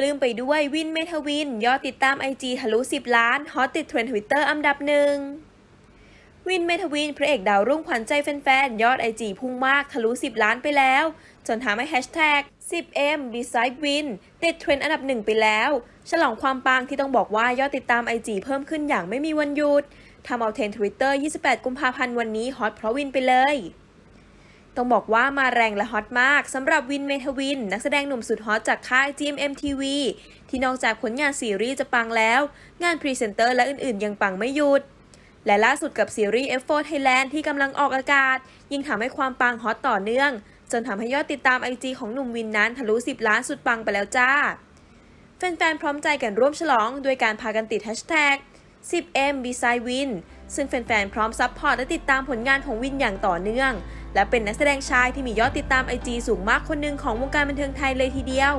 ปลื้มไปด้วยวินเมทวิน ยอดติดตาม IG ทะลุ 10 ล้าน ฮอตติดเทรนด์ทวิตเตอร์อันดับหนึ่งวินเมทวิน พระเอกดาวรุ่งขวัญใจแฟนๆ ยอด IG พุ่งมากทะลุ 10 ล้านไปแล้ว จนทำให้แฮชแท็ก 10M Beside Win ติดเทรนด์อันดับหนึ่งไปแล้ว ฉลองความปังที่ต้องบอกว่ายอดติดตาม IG เพิ่มขึ้นอย่างไม่มีวันหยุดทำเอาเทรนด์ทวิตเตอร์ 28 กุมภาพันธ์วันนี้ฮอตเพราะวินไปเลย ต้องบอกว่ามาแรงและฮอตมากสำหรับวินเมทวิน นักแสดงหนุ่มสุดฮอตจากค่าย GMM TV ที่นอกจากผลงานซีรีส์จะปังแล้ว งานพรีเซนเตอร์และอื่นๆ ยังปังไม่หยุด และล่าสุดกับซีรีส์ F4 Thailand ที่กำลังออกอากาศ ยิ่งทำให้ความปังฮอตต่อเนื่อง จนทำให้ยอดติดตาม IG ของหนุ่มวินนั้นทะลุ 10 ล้านสุดปังไปแล้วจ้า แฟนๆพร้อมใจกันร่วมฉลองด้วยการพากันติดแฮชแท็ก 10M Beside Win ซึ่งแฟนๆพร้อมซัพพอร์ตและติดตามผลงานของวินอย่างต่อเนื่อง และเป็นนักแสดงชายที่มียอดติดตามไอจีสูงมากคนหนึ่งของวงการบันเทิงไทยเลยทีเดียว